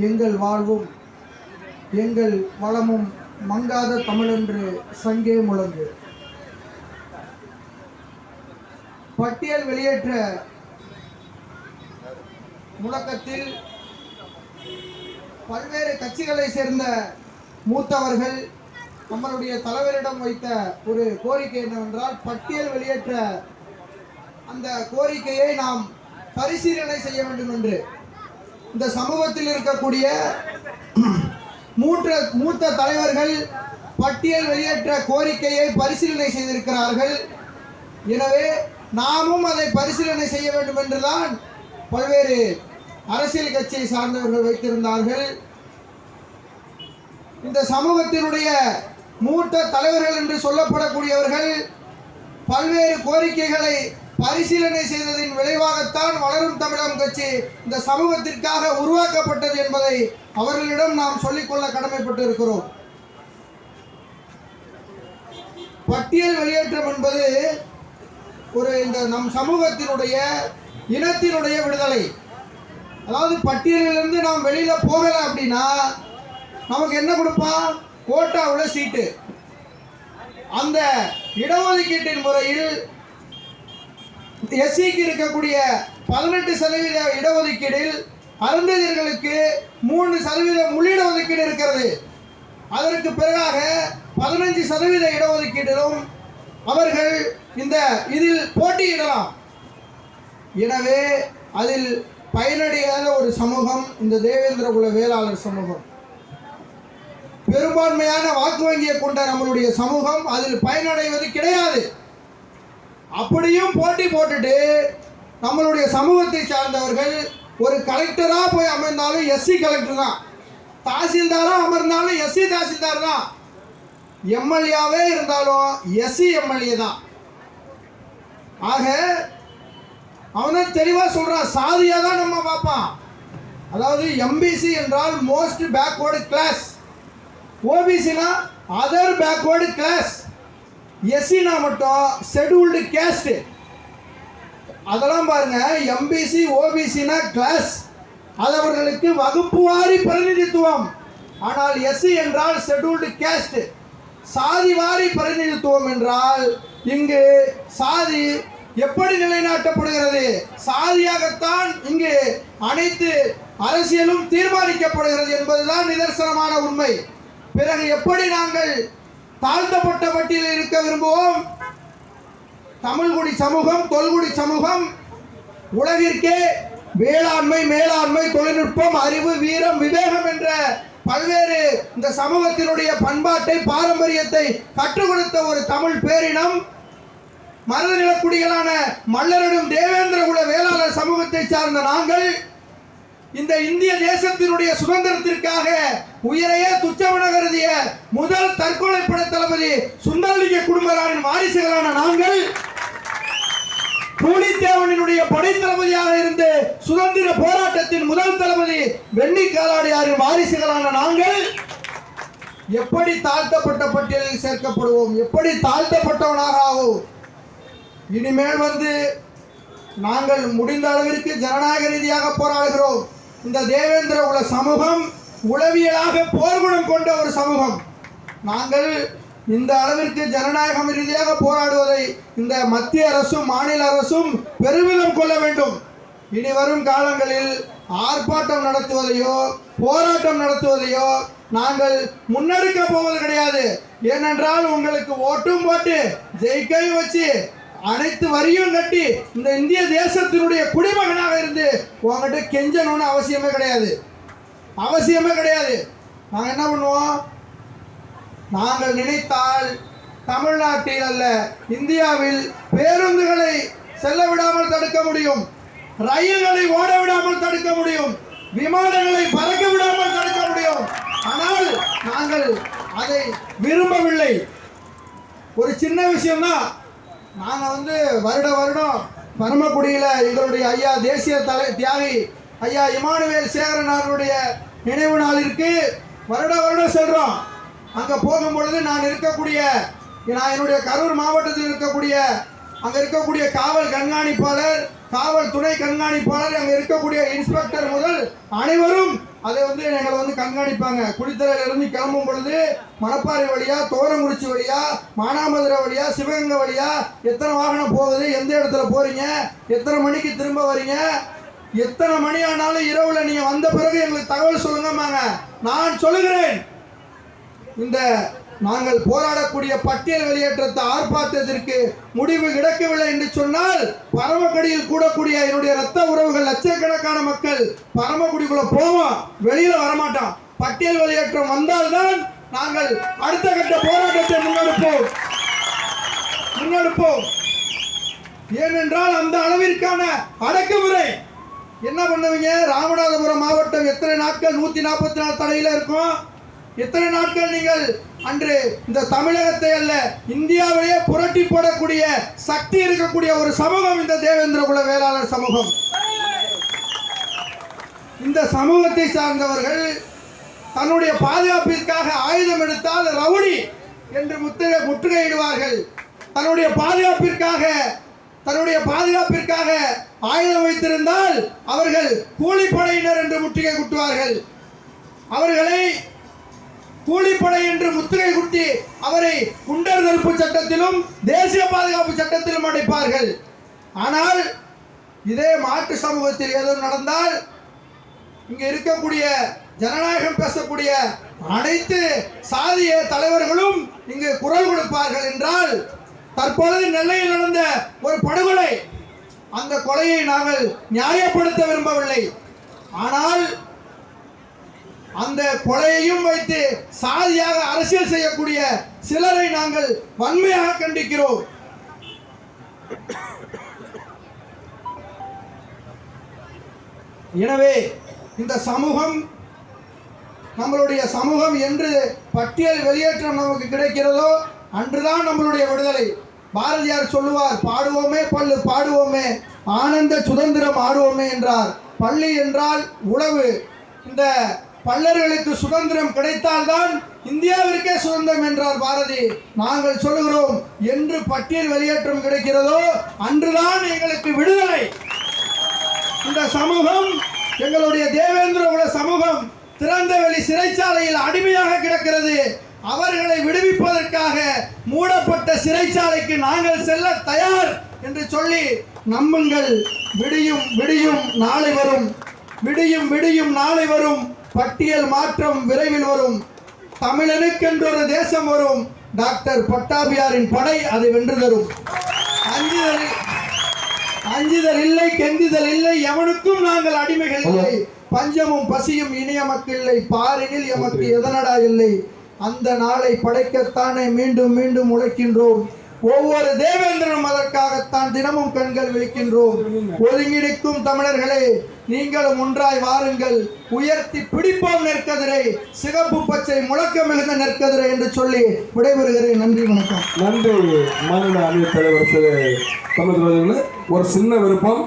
எங்கள் வாழ்வும் எங்கள் வளமும் மங்காத தமிழென்று சங்கே முழங்கு. பட்டியல் வெளியேற்ற முழக்கத்தில் பல்வேறு கட்சிகளை சேர்ந்த மூத்தவர்கள் நம்மளுடைய தலைவரிடம் வைத்த ஒரு கோரிக்கை என்னவென்றால் பட்டியல் வெளியேற்ற அந்த கோரிக்கையை நாம் பரிசீலனை செய்ய வேண்டும் என்று. இந்த சமூகத்தில் இருக்கக்கூடிய மூத்த மூத்த தலைவர்கள் பட்டியல் வெளியேற்ற கோரிக்கையை பரிசீலனை செய்திருக்கிறார்கள். எனவே நாமும் அதை பரிசீலனை செய்ய வேண்டும் என்றுதான் பல்வேறு அரசியல் கட்சியை சார்ந்தவர்கள் வைத்திருந்தார்கள். இந்த சமூகத்தினுடைய மூத்த தலைவர்கள் என்று சொல்லப்படக்கூடியவர்கள் பல்வேறு கோரிக்கைகளை பரிசீலனை செய்ததின் விளைவாகத்தான் வளரும் தமிழகம் கட்சி இந்த சமூகத்திற்காக உருவாக்கப்பட்டது என்பதை அவர்களிடம் நாம் சொல்லிக்கொள்ள கடமைப்பட்டு இருக்கிறோம் பட்டியல் வெளியேற்றம் என்பது ஒரு இந்த நம் சமூகத்தினுடைய இனத்தினுடைய விடுதலை. அதாவது பட்டியலிலிருந்து நாம் வெளியில போகலை அப்படின்னா நமக்கு என்ன கொடுப்பான் கோட்டாவில் சீட்டு. அந்த இடஒதுக்கீட்டின் முறையில் எஸ்சிக்கு இருக்கக்கூடிய பதினெட்டு சதவீத இடஒதுக்கீடில் அருந்ததியர்களுக்கு மூணு சதவீதம் உள்ளிட ஒதுக்கீடு இருக்கிறது. அதற்கு பிறகாக பதினஞ்சு சதவீத இடஒதுக்கீட்டிலும் அவர்கள் இந்த இதில் போட்டியிடலாம். எனவே அதில் பயனடையாத ஒரு சமூகம் இந்த தேவேந்திர குல வேளாளர் சமூகம். பெரும்பான்மையான வாக்கு வங்கியை கொண்ட நம்மளுடைய சமூகம் அதில் பயனடைவது கிடையாது. அப்படியும் போட்டி போட்டுட்டு நம்மளுடைய சமூகத்தை சார்ந்தவர்கள் ஒரு கலெக்டராக போய் அமர்ந்தாலும் எஸ்சி கலெக்டர் தான். தாசில்தாராக அமர்ந்தாலும் எஸ்சி தாசில்தார் தான். எம்எல்ஏவே இருந்தாலும் எஸ்சி எம்எல்ஏ தான். ஆக அவனை தெளிவாக சொல்கிறான் சாதியாக தான் நம்ம பார்ப்பான். அதாவது எம்பிசி என்றால் மோஸ்ட் பேக்வேர்டு கிளாஸ் ஓபிசினா அதர் பேக்வேர்டு கிளாஸ் எஸ்சினா மட்டும் ஷெட்யூல்டு கேஸ்ட்டு அதெல்லாம் பாருங்க எம்பிசி ஓபிசினா கிளாஸ் அதவர்களுக்கு அவர்களுக்கு வகுப்பு வாரி பிரதிநிதித்துவம். ஆனால் எஸ்சி என்றால் ஷெட்யூல்டு கேஸ்ட் சாதி வாரி பிரதிநிதித்துவம் என்றால் இங்கு சாதி எப்படி நிலைநாட்டப்படுகிறது? சாதியாகத்தான் இங்கு அனைத்து அரசியலும் தீர்மானிக்கப்படுகிறது என்பதுதான் நிதர்சனமான உண்மை. பிறகு எப்படி நாங்கள் தாழ்த்தப்பட்ட பட்டியலில் இருக்க தமிழ்குடி சமூகம் தொல்குடி சமூகம் உலகிற்கே வேளாண்மை மேலாண்மை தொழில்நுட்பம் அறிவு வீரம் விவேகம் என்ற பல்வேறு இந்த சமூகத்தினுடைய பண்பாட்டை பாரம்பரியத்தை கற்றுக் கொடுத்த ஒரு தமிழ் பேரினம் மருதநிலக்குடிகளான மல்லரிடம் தேவேந்திர குல வேளாளர் சமூகத்தை சார்ந்த நாங்கள் இந்த இந்திய தேசத்தினுடைய சுதந்திரத்திற்காக உயிரையே துச்சமென கருதிய முதல் தற்கொலை பட தளபதி சுந்தரலிங்க குடும்பரானின் வாரிசுகளான நாங்கள் பூலித்தேவனினுடைய படை தளபதியாக இருந்து சுதந்திர போராட்டத்தின் முதல் தளபதி வெண்ணி காலாடியாரின் வாரிசுகளான நாங்கள் எப்படி தாழ்த்தப்பட்ட பட்டியலில் சேர்க்கப்படுவோம்? எப்படி தாழ்த்தப்பட்டவனாக ஆவோம் இனிமேல் வந்து நாங்கள் முடிந்த அளவிற்கு ஜனநாயக ரீதியாக போராடுகிறோம். இந்த தேவேந்திர உல சமூகம் உளவியலாக போர்குணம் கொண்ட ஒரு சமூகம். நாங்கள் இந்த அளவிற்கு ஜனநாயகம் ரீதியாக போராடுவதை இந்த மத்திய அரசும் மாநில அரசும் பெருமிதம் கொள்ள வேண்டும். இனி வரும் காலங்களில் ஆர்ப்பாட்டம் நடத்துவதையோ போராட்டம் நடத்துவதையோ நாங்கள் முன்னெடுக்க போவது கிடையாது. ஏனென்றால் உங்களுக்கு ஓட்டும் போட்டு ஜெயிக்கை வச்சு அனைத்து வரியும் கட்டி இந்த இந்திய தேசத்தினுடைய குடிமகனாக இருந்து உங்ககிட்ட கெஞ்சணும்னு அவசியமே கிடையாது. அவசியமே கிடையாது. நாங்கள் என்ன பண்ணுவோம்? நாங்கள் நினைத்தால் தமிழ்நாட்டில் அல்ல இந்தியாவில் பேருந்துகளை செல்ல விடாமல் தடுக்க முடியும். ரயில்களை ஓட விடாமல் தடுக்க முடியும். விமானங்களை பறக்க விடாமல் தடுக்க முடியும். ஆனால் நாங்கள் அதை விரும்பவில்லை. ஒரு சின்ன விஷயம்தான் நாங்கள் வந்து வருட வருடம் பரமக்குடியில் எங்களுடைய ஐயா தேசிய தலை தியாகி ஐயா இமானுவேல் சேகரன் அவர்களுடைய நினைவு நாளிற்கு வருட வருடம் செல்கிறோம் அங்கே போகும் பொழுது நான் இருக்கக்கூடிய நான் என்னுடைய கரூர் மாவட்டத்தில் இருக்கக்கூடிய அங்கே இருக்கக்கூடிய காவல் கண்காணிப்பாளர் காவல் துணை கண்காணிப்பாளர் அங்கே இருக்கக்கூடிய இன்ஸ்பெக்டர் முதல் அனைவரும் அதை வந்து எங்களை வந்து கண்காணிப்பாங்க. குடித்தலையிலிருந்து கிளம்பும் பொழுது மணப்பாறை வழியா தோரங்குறிச்சி வழியா மானாமதுரை வழியா சிவகங்கை வழியா எத்தனை வாகனம் போகுது எந்த இடத்துல போறீங்க எத்தனை மணிக்கு திரும்ப வரீங்க எத்தனை மணி ஆனாலும் இரவுல நீங்க வந்த பிறகு எங்களுக்கு தகவல் சொல்லுங்கம்மாங்க. நான் சொல்லுகிறேன். இந்த நாங்கள் போராடக்கூடிய பட்டியல் வெளியேற்றத்தை ஆர்ப்பாட்டத்திற்கு முடிவு கிடைக்கவில்லை என்று சொன்னால் பரமக்குடியில் கூடக்கூடிய என்னுடைய ரத்த உறவுகள் லட்சக்கணக்கான மக்கள் பரமக்குடிக்குள்ள போவோம் வெளியில வரமாட்டோம். பட்டியல் வெளியேற்றம் வந்தால்தான் நாங்கள் அடுத்த கட்ட போராட்டத்தை முன்னெடுப்போம். முன்னெடுப்போம். ஏனென்றால் அந்த அளவிற்கான அடக்குமுறை. என்ன பண்ணுவீங்க? ராமநாதபுரம் மாவட்டம் எத்தனை நாட்கள்? நூத்தி நாற்பத்தி நாலு தடையில இருக்கும். எத்தனை நாட்கள் நீங்கள் அன்று இந்த தமிழகத்தை அல்ல இந்தியாவிலேயே புரட்டி போடக்கூடிய சக்தி இருக்கக்கூடிய ஒரு சமூகம் இந்த தேவேந்திர குல வேளாளர் சமூகம். இந்த சமூகத்தை சார்ந்தவர்கள் தன்னுடைய பாதுகாப்பிற்காக ஆயுதம் எடுத்தால் ரவுடி என்று முற்றுகை முற்றுகையிடுவார்கள். தன்னுடைய பாதுகாப்பிற்காக தன்னுடைய பாதுகாப்பிற்காக ஆயுதம் வைத்திருந்தால் அவர்கள் கூலிப்படையினர் என்று முற்றுகை குட்டுவார்கள். அவர்களை கூலிப்படை என்று முத்துகை குட்டி அவரை குண்டர் நெருப்பு சட்டத்திலும் தேசிய பாதுகாப்பு சட்டத்திலும் அடைப்பார்கள். ஆனால் இதே மாட்டு சமூகத்தில் ஏதோ நடந்தால் இங்கே இருக்கக்கூடிய ஜனநாயகம் பேசக்கூடிய அனைத்து சாதிய தலைவர்களும் இங்கு குரல் கொடுப்பார்கள் என்றால் தற்பொழுது நெல்லையில் நடந்த ஒரு படுகொலை அந்த கொலையை நாங்கள் நியாயப்படுத்த விரும்பவில்லை. ஆனால் அந்த கொலையையும் வைத்து சாதியாக அரசியல் செய்யக்கூடிய சிலரை நாங்கள் வன்மையாக கண்டிக்கிறோம். எனவே இந்த சமூகம் நம்மளுடைய சமூகம் என்று பட்டியல் வெளியேற்றம் நமக்கு கிடைக்கிறதோ அன்றுதான் நம்மளுடைய விடுதலை. பாரதியார் சொல்லுவார் பாடுவோமே பல்லு பாடுவோமே. ஆனந்த சுதந்திரம் ஆடுவோமே என்றார். பள்ளி என்றால் உழவு. இந்த பல்லர்களுக்கு சுதந்திரம் கிடைத்தால்தான் இந்தியாவிற்கே சுதந்திரம் என்றார் பாரதி. நாங்கள் சொல்லுகிறோம் என்று பட்டியல் வெளியேற்றம் கிடைக்கிறதோ அன்றுதான் எங்களுக்கு விடுதலை. இந்த சமூகம் எங்களுடைய தேவேந்திர குல சமூகம் திறந்தவெளி சிறைச்சாலையில் அடிமையாக கிடக்கிறது. அவர்களை விடுவிப்பதற்காக மூடப்பட்ட சிறைச்சாலைக்கு நாங்கள் செல்ல தயார் என்று சொல்லி நம்புங்கள். விடியும் விடியும் நாளை வரும். விடியும் விடியும் நாளை வரும். பட்டியல் மாற்றம் விரைவில் வரும். தமிழனுக்கென்று ஒரு தேசம் வரும். டாக்டர் பட்டாபியாரின் படை அதை வென்று தரும். அஞ்சுதல் அஞ்சுதல் இல்லை கெஞ்சுதல் இல்லை எவனுக்கும் நாங்கள் அடிமைகள் இல்லை. பஞ்சமும் பசியும் இனி எமக்கு இல்லை. பாரினில் எமக்கு எதனடா இல்லை. அந்த நாளை படைக்கத்தானே மீண்டும் மீண்டும் உழைக்கின்றோம். ஒவ்வொரு தேவேந்திரனும் அதற்காகத்தான் தினமும் கண்கள் விழிக்கின்றோம். ஒதுங்கிடிக்கும் தமிழர்களே நீங்களும் ஒன்றாய் வாருங்கள். உயர்த்தி பிடிப்போம் நெற்கதிரை சிகப்பு பச்சை முழக்க மிகுந்த நெற்கதிரை என்று சொல்லி விடைபெறுகிறேன். நன்றி வணக்கம். நன்றி மாநில அணி தலைவர் தமிழ் ஒரு சின்ன விருப்பம்.